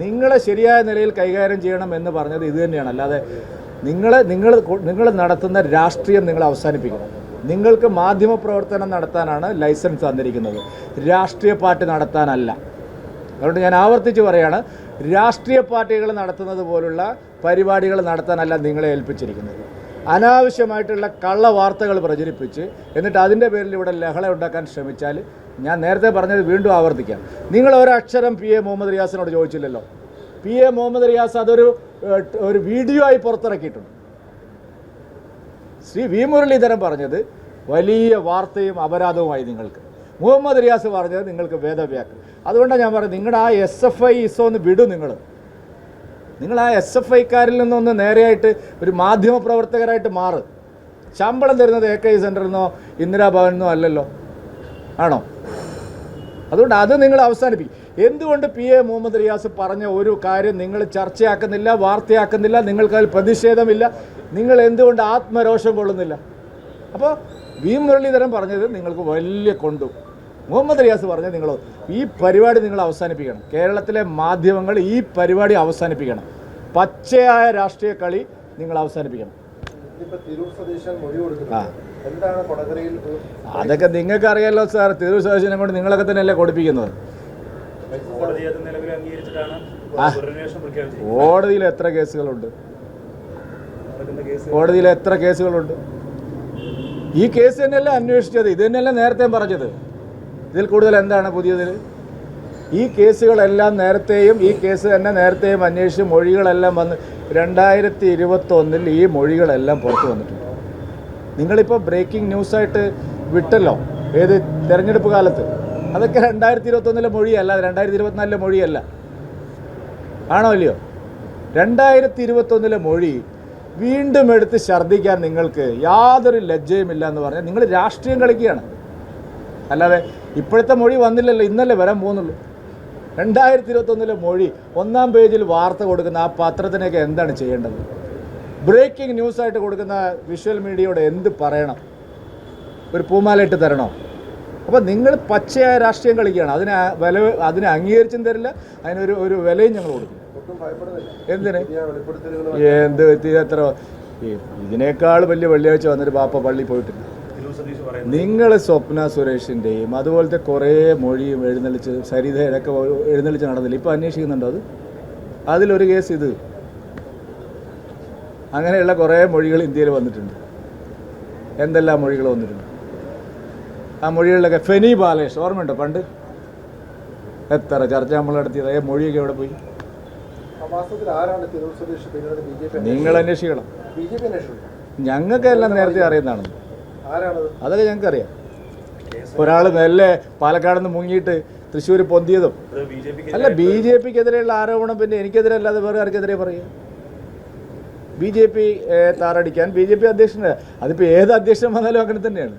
നിങ്ങളെ ശരിയായ നിലയിൽ കൈകാര്യം ചെയ്യണം എന്ന് പറഞ്ഞത് ഇത് തന്നെയാണ്. അല്ലാതെ നിങ്ങളെ നിങ്ങൾ നിങ്ങൾ നടത്തുന്ന രാഷ്ട്രീയം നിങ്ങൾ അവസാനിപ്പിക്കണം. നിങ്ങൾക്ക് മാധ്യമ പ്രവർത്തനം നടത്താനാണ് ലൈസൻസ് തന്നിരിക്കുന്നത്. രാഷ്ട്രീയ പാർട്ടി നടത്താനല്ല. അതുകൊണ്ട് ഞാൻ ആവർത്തിച്ച് പറയാണ് രാഷ്ട്രീയ പാർട്ടികൾ നടത്തുന്നത് പോലുള്ള പരിപാടികൾ നടത്താനല്ല നിങ്ങളെ ഏൽപ്പിച്ചിരിക്കുന്നത്. അനാവശ്യമായിട്ടുള്ള കള്ള വാർത്തകൾ പ്രചരിപ്പിച്ച് എന്നിട്ട് അതിന്റെ പേരിൽ ഇവിടെ ലഹള ഉണ്ടാക്കാൻ ശ്രമിച്ചാൽ ഞാൻ നേരത്തെ പറഞ്ഞത് വീണ്ടും ആവർത്തിക്കാം. നിങ്ങൾ ഒരക്ഷരം പി എ മുഹമ്മദ് റിയാസിനോട് ചോദിച്ചില്ലല്ലോ. പി എ മുഹമ്മദ് റിയാസ് അതൊരു ഒരു വീഡിയോ ആയി പുറത്തിറക്കിയിട്ടുണ്ട്. ശ്രീ വി മുരളീധരൻ പറഞ്ഞത് വലിയ വാർത്തയും അപരാധവുമായി നിങ്ങൾക്ക്. മുഹമ്മദ് റിയാസ് പറഞ്ഞത് നിങ്ങൾക്ക് വേദവ്യാക്ക്. അതുകൊണ്ടാണ് ഞാൻ പറയുന്നത് നിങ്ങളുടെ ആ എസ് എഫ് ഐ ഇസോ ഒന്ന് വിടും നിങ്ങൾ നിങ്ങൾ ആ എസ് എഫ് ഐക്കാരിൽ നിന്നൊന്ന് നേരെയായിട്ട് ഒരു മാധ്യമ പ്രവർത്തകരായിട്ട് മാറ്. ശമ്പളം തരുന്നത് എ കെ സെന്ററിൽ നിന്നോ ഇന്ദിരാഭവനിൽ നിന്നോ അല്ലല്ലോ. ആണോ? അതുകൊണ്ട് അത് നിങ്ങൾ അവസാനിപ്പിക്കും. എന്തുകൊണ്ട് പി എ മുഹമ്മദ് റിയാസ് പറഞ്ഞ ഒരു കാര്യം നിങ്ങൾ ചർച്ചയാക്കുന്നില്ല വാർത്തയാക്കുന്നില്ല നിങ്ങൾക്ക് അതിൽ പ്രതിഷേധമില്ല നിങ്ങൾ എന്തുകൊണ്ട് ആത്മരോഷം കൊള്ളുന്നില്ല? അപ്പോൾ വി മുരളീധരൻ പറഞ്ഞത് നിങ്ങൾക്ക് വലിയ കൊണ്ടു. മുഹമ്മദ് റിയാസ് പറഞ്ഞത് നിങ്ങൾ ഈ പരിപാടി നിങ്ങൾ അവസാനിപ്പിക്കണം. കേരളത്തിലെ മാധ്യമങ്ങൾ ഈ പരിപാടി അവസാനിപ്പിക്കണം. പച്ചയായ രാഷ്ട്രീയ കളി നിങ്ങൾ അവസാനിപ്പിക്കണം. അതൊക്കെ നിങ്ങൾക്ക് അറിയാലോ സാർ തിരൂർ സ്വദേശിനെ കൊണ്ട് നിങ്ങളൊക്കെ തന്നെയല്ലേ കൊടുപ്പിക്കുന്നത്? കോടതിയിൽ എത്ര കേസുകളുണ്ട്? കോടതിയിൽ എത്ര കേസുകളുണ്ട്? ഈ കേസ് തന്നെയല്ലേ അന്വേഷിച്ചത്? ഇത് തന്നെയല്ലേ നേരത്തെ പറഞ്ഞത്. ഇതിൽ കൂടുതൽ എന്താണ് പുതിയതിൽ? ഈ കേസുകളെല്ലാം നേരത്തെയും ഈ കേസ് തന്നെ നേരത്തെയും അന്വേഷിച്ച് മൊഴികളെല്ലാം വന്ന് രണ്ടായിരത്തി ഇരുപത്തൊന്നിൽ ഈ മൊഴികളെല്ലാം പുറത്തു വന്നിട്ടുണ്ട്. നിങ്ങളിപ്പോൾ ബ്രേക്കിംഗ് ന്യൂസായിട്ട് വിട്ടല്ലോ. ഏത് തെരഞ്ഞെടുപ്പ് കാലത്ത്? അതൊക്കെ രണ്ടായിരത്തി ഇരുപത്തൊന്നിലെ മൊഴിയല്ല രണ്ടായിരത്തി ഇരുപത്തിനാലിലെ മൊഴിയല്ല. ആണോ അല്ലയോ രണ്ടായിരത്തി ഇരുപത്തൊന്നിലെ മൊഴി വീണ്ടും എടുത്ത് ഛർദ്ദിക്കാൻ നിങ്ങൾക്ക് യാതൊരു ലജ്ജയുമില്ല എന്ന് പറഞ്ഞാൽ നിങ്ങൾ രാഷ്ട്രീയം കളിക്കുകയാണ്. അല്ലാതെ ഇപ്പോഴത്തെ മൊഴി വന്നില്ലല്ലോ ഇന്നല്ലേ വരാൻ പോകുന്നുള്ളൂ. രണ്ടായിരത്തി ഇരുപത്തൊന്നിലെ മൊഴി ഒന്നാം പേജിൽ വാർത്ത കൊടുക്കുന്ന ആ പത്രത്തിനൊക്കെ എന്താണ് ചെയ്യേണ്ടത്? ബ്രേക്കിംഗ് ന്യൂസ് ആയിട്ട് കൊടുക്കുന്ന വിഷ്വൽ മീഡിയയോട് എന്ത് പറയണം? ഒരു പൂമാലയിട്ട് തരണോ? അപ്പോൾ നിങ്ങൾ പച്ചയായ രാഷ്ട്രീയം കളിക്കുകയാണ്. അതിന് വില അതിനെ അംഗീകരിച്ചും തരില്ല. അതിനൊരു ഒരു വിലയും ഞങ്ങൾ കൊടുക്കും. എന്തിന്? എന്ത് എത്ര ഇതിനേക്കാൾ വലിയ വെള്ളിയാഴ്ച വന്നൊരു പാപ്പ പള്ളി പോയിട്ടില്ല. പറയുന്നത്? നിങ്ങൾ സ്വപ്ന സുരേഷിന്റെയും അതുപോലത്തെ കുറേ മൊഴിയും എഴുന്നള്ളിച്ച് സരിതയൊക്കെ എഴുന്നള്ളിച്ച് നടന്നില്ല? ഇപ്പോൾ അന്വേഷിക്കുന്നുണ്ടോ അത്? അതിലൊരു കേസ് ഇത്. അങ്ങനെയുള്ള കുറേ മൊഴികൾ ഇന്ത്യയിൽ വന്നിട്ടുണ്ട്. എന്തെല്ലാം മൊഴികൾ വന്നിട്ടുണ്ട്? ആ മൊഴികളിലൊക്കെ ഫെനി ബാലേഷ് ഓർമ്മയുണ്ടോ പണ്ട്? എത്ര ചർച്ച നമ്മൾ നടത്തിയത്? ഏ മൊഴിയൊക്കെ എവിടെ പോയി? നിങ്ങൾ അന്വേഷിക്കണം. ഞങ്ങൾക്കെല്ലാം നേരത്തെ അറിയുന്നതാണ് അതൊക്കെ ഞങ്ങൾക്കറിയാം. ഒരാൾ മെല്ലെ പാലക്കാട് നിന്ന് മുങ്ങിയിട്ട് തൃശ്ശൂർ പൊന്തിയതും. അത് ബി ജെ പിക്ക് അല്ല ബി ജെ പിക്കെതിരെയുള്ള ആരോപണം പിന്നെ എനിക്കെതിരെ അല്ലാതെ വേറെ ആർക്കെതിരെ പറയുക ബി ജെ പി താറടിക്കാൻ ബി ജെ പി അധ്യക്ഷന് അതിപ്പോൾ ഏത് അധ്യക്ഷൻ വന്നാലും അങ്ങനെ തന്നെയാണ്.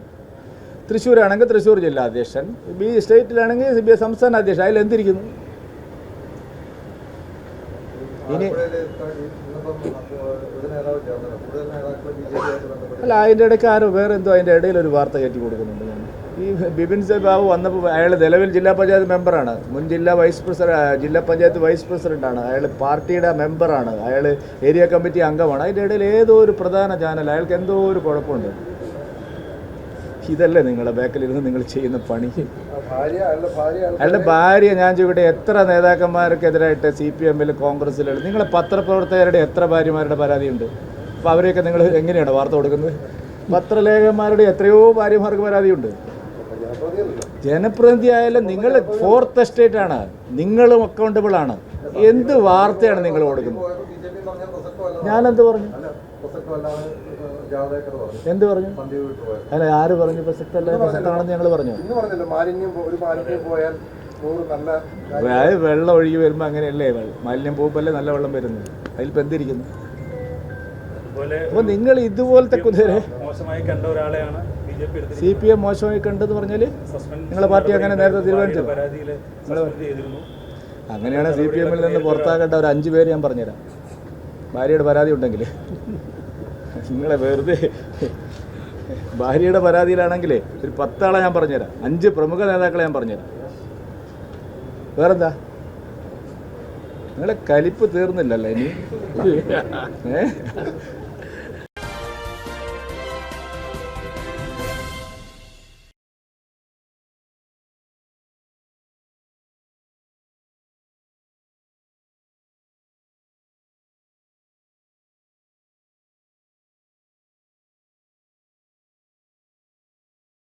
തൃശ്ശൂരാണെങ്കിൽ തൃശ്ശൂർ ജില്ലാ അധ്യക്ഷൻ ബി സ്റ്റേറ്റിലാണെങ്കിൽ ബി- സംസ്ഥാന അധ്യക്ഷൻ അതിൽ എന്തിരിക്കുന്നു ഇനി അല്ല അതിന്റെ ഇടയ്ക്ക് ആരോ വേറെ എന്തോ അതിന്റെ ഇടയിൽ ഒരു വാർത്ത കയറ്റി കൊടുക്കുന്നുണ്ട് ഞാൻ. ഈ ബിപിൻ സെ ബാബു വന്നപ്പോൾ അയാൾ നിലവിൽ ജില്ലാ പഞ്ചായത്ത് മെമ്പറാണ്. മുൻ ജില്ലാ വൈസ് പ്രസിഡന്റ് ജില്ലാ പഞ്ചായത്ത് വൈസ് പ്രസിഡന്റാണ്. അയാൾ പാർട്ടിയുടെ മെമ്പറാണ്. അയാൾ ഏരിയ കമ്മിറ്റി അംഗമാണ്. അതിന്റെ ഇടയിൽ ഏതോ ഒരു പ്രധാന ചാനൽ അയാൾക്ക് എന്തോ ഒരു കുഴപ്പമുണ്ട്. ഇതല്ലേ നിങ്ങളുടെ ബാക്കിലിരുന്ന് നിങ്ങൾ ചെയ്യുന്ന പണി? അല്ല ഭാര്യ അയാളുടെ ഭാര്യ ഞാൻ ചോദിക്കട്ടെ എത്ര നേതാക്കന്മാർക്കെതിരായിട്ട് സി പി എമ്മിൽ കോൺഗ്രസ്സിൽ നിങ്ങളെ പത്രപ്രവർത്തകരുടെ എത്ര ഭാര്യമാരുടെ പരാതിയുണ്ട്? അപ്പോൾ അവരെയൊക്കെ നിങ്ങൾ എങ്ങനെയാണ് വാർത്ത കൊടുക്കുന്നത്? പത്രലേഖകന്മാരുടെ എത്രയോ ഭാര്യമാർക്ക് പരാതിയുണ്ട്. ജനപ്രതിനിധി ആയാലും നിങ്ങൾ ഫോർത്ത് എസ്റ്റേറ്റ് ആണ്. നിങ്ങളും അക്കൗണ്ടബിൾ ആണ്. എന്ത് വാർത്തയാണ് നിങ്ങൾ കൊടുക്കുന്നത്? ഞാനെന്ത് പറഞ്ഞു? എന്ത് പറഞ്ഞു? അല്ല ആര് പറഞ്ഞു? പ്രസക്തല്ല പ്രസക്താണെന്ന് ഞങ്ങൾ പറഞ്ഞു. അതായത് വെള്ളം ഒഴുകി വരുമ്പോൾ അങ്ങനെയല്ലേ? മാലിന്യം പോകുമ്പോഴല്ലേ നല്ല വെള്ളം വരുന്നത്. അതിൽ എന്തിരിക്കുന്നു? അതുപോലെ അപ്പോൾ നിങ്ങൾ ഇതുപോലത്തെ കുതിരെ സി പി എം മോശമായി കണ്ടെന്ന് പറഞ്ഞാൽ നിങ്ങളെ പാർട്ടി അങ്ങനെ നേരത്തെ തീരുമാനിച്ചത് ചെയ്തിരുന്നു. അങ്ങനെയാണ് സി പി എമ്മിൽ നിന്ന് പുറത്താക്കേണ്ട ഒരു അഞ്ച് പേര് ഞാൻ പറഞ്ഞുതരാം. ഭാര്യയുടെ പരാതി ഉണ്ടെങ്കിൽ നിങ്ങളെ വെറുതെ. ഭാര്യയുടെ പരാതിയിലാണെങ്കിലേ ഒരു പത്താളെ ഞാൻ പറഞ്ഞുതരാം. അഞ്ച് പ്രമുഖ നേതാക്കളെ ഞാൻ പറഞ്ഞുതരാം. വേറെന്താ? നിങ്ങളെ കലിപ്പ് തീർന്നില്ലല്ലോ ഇനി. ഏ?